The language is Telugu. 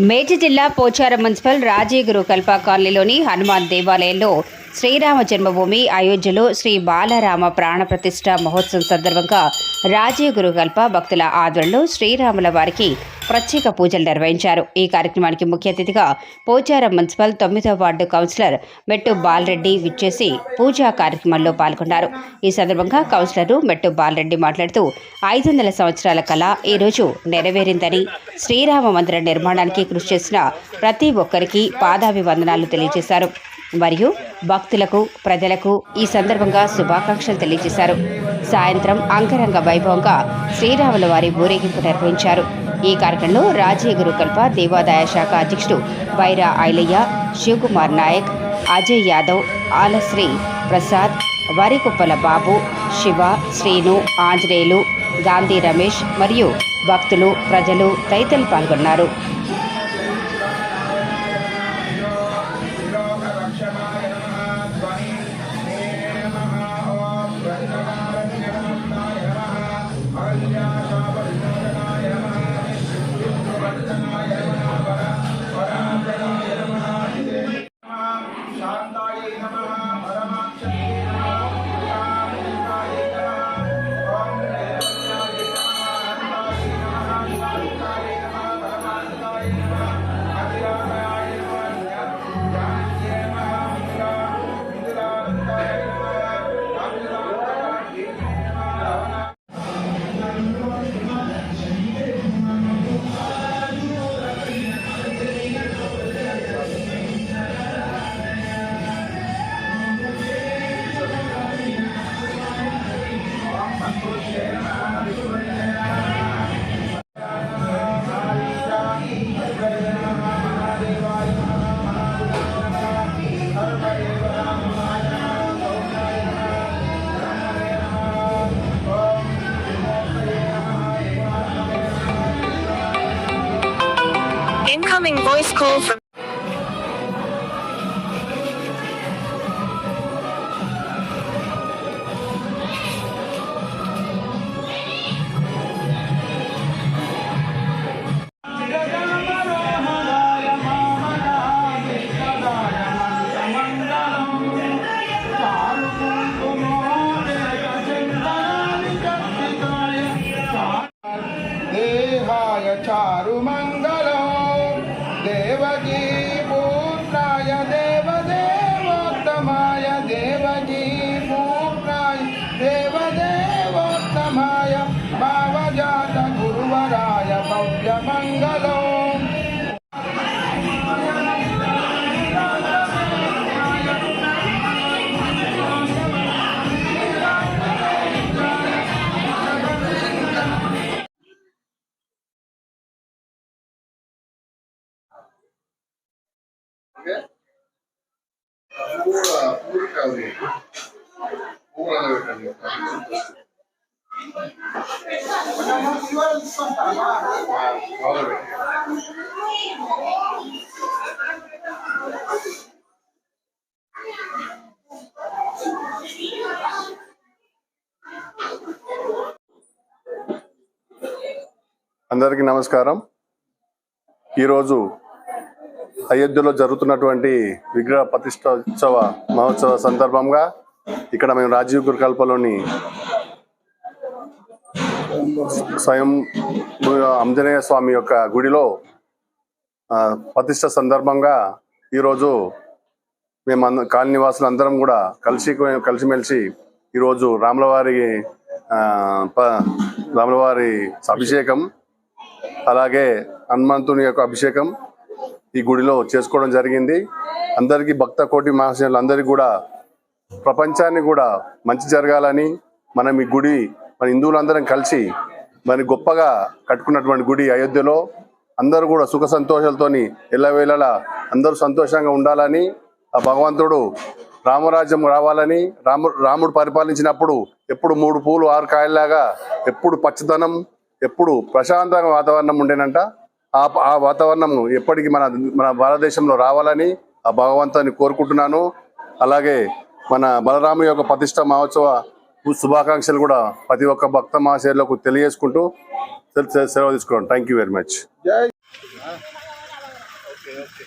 మేడ్చల్ జిల్లా పోచారం మున్సిపల్ రాజీగురు కల్పా కాలనీలోని హనుమాన్ దేవాలయంలో శ్రీరామ జన్మభూమి అయోధ్యలో శ్రీ బాలరామ ప్రాణప్రతిష్ఠ మహోత్సవం సందర్భంగా రాజీగురు కల్ప భక్తుల ఆధ్వర్యంలో శ్రీరాముల వారికి ప్రత్యేక పూజలు నిర్వహించారు. ఈ కార్యక్రమానికి ముఖ్య అతిథిగా పోచారం మున్సిపల్ తొమ్మిదో వార్డు కౌన్సిలర్ మెట్టు బాలరెడ్డి విచ్చేసి పూజా కార్యక్రమంలో పాల్గొన్నారు. ఈ సందర్భంగా కౌన్సిలర్ మెట్టు బాలరెడ్డి మాట్లాడుతూ ఐదు వందల సంవత్సరాల కళ ఈరోజు నెరవేరిందని శ్రీరామ మందిర నిర్మాణానికి కృషి చేసిన ప్రతి ఒక్కరికి పాదాభివందనాలు తెలియజేశారు. మరియు భక్తులకు ప్రజలకు ఈ సందర్భంగా శుభాకాంక్షలు తెలియజేశారు. సాయంత్రం అంగరంగ వైభవంగా శ్రీరాముల వారి ఊరేగింపు నిర్వహించారు. ఈ కార్యక్రమంలో రాజీయ గురుకల్ప దేవాదాయ శాఖ అధ్యక్షుడు బైరా ఐలయ్య శివకుమార్ నాయక్ అజయ్ యాదవ్ ఆలశ్రీ ప్రసాద్ వరికుప్పల బాబు శివ శ్రీను ఆంజనేయులు గాంధీ రమేష్ మరియు భక్తులు ప్రజలు తదితరులు పాల్గొన్నారు. Incoming voice call from. దేవదేవోత్తమాయ భావజాత గురువరాయ భవ్య మంగళం అందరికీ నమస్కారం. ఈరోజు అయోధ్యలో జరుగుతున్నటువంటి విగ్రహ ప్రతిష్టోత్సవ మహోత్సవ సందర్భంగా ఇక్కడ మేము రాజీవ్ గురుకల్పలోని స్వయం అంజనేయ స్వామి యొక్క గుడిలో ప్రతిష్ట సందర్భంగా ఈరోజు మేము అంద కాలనీ నివాసులు అందరం కూడా కలిసి కలిసిమెలిసి ఈరోజు రాములవారి ప- రాములవారి అభిషేకం అలాగే హనుమంతుని యొక్క అభిషేకం ఈ గుడిలో చేసుకోవడం జరిగింది. అందరికీ భక్త కోటి మహాశయులు అందరికీ కూడా ప్రపంచాన్ని కూడా మంచి జరగాలని మనం ఈ గుడి మన హిందువులందరం కలిసి మరి గొప్పగా కట్టుకున్నటువంటి గుడి అయోధ్యలో అందరూ కూడా సుఖ సంతోషాలతోని ఎల్లవేళలా అందరూ సంతోషంగా ఉండాలని ఆ భగవంతుడు రామరాజ్యం రావాలని రాము రాముడు పరిపాలించినప్పుడు ఎప్పుడు మూడు పూలు ఆరు కాయల్లాగా ఎప్పుడు పచ్చదనం ఎప్పుడు ప్రశాంతంగా వాతావరణం ఉండేనంట. ఆ ఆ వాతావరణం ఎప్పటికీ మన మన భారతదేశంలో రావాలని ఆ భగవంతుని కోరుకుంటున్నాను. అలాగే మన బలరాము యొక్క ప్రతిష్ట మహోత్సవ శుభాకాంక్షలు కూడా ప్రతి ఒక్క భక్త మహాశయులకు తెలియజేసుకుంటూ సెలవు తీసుకున్నాం thank you very much okay okay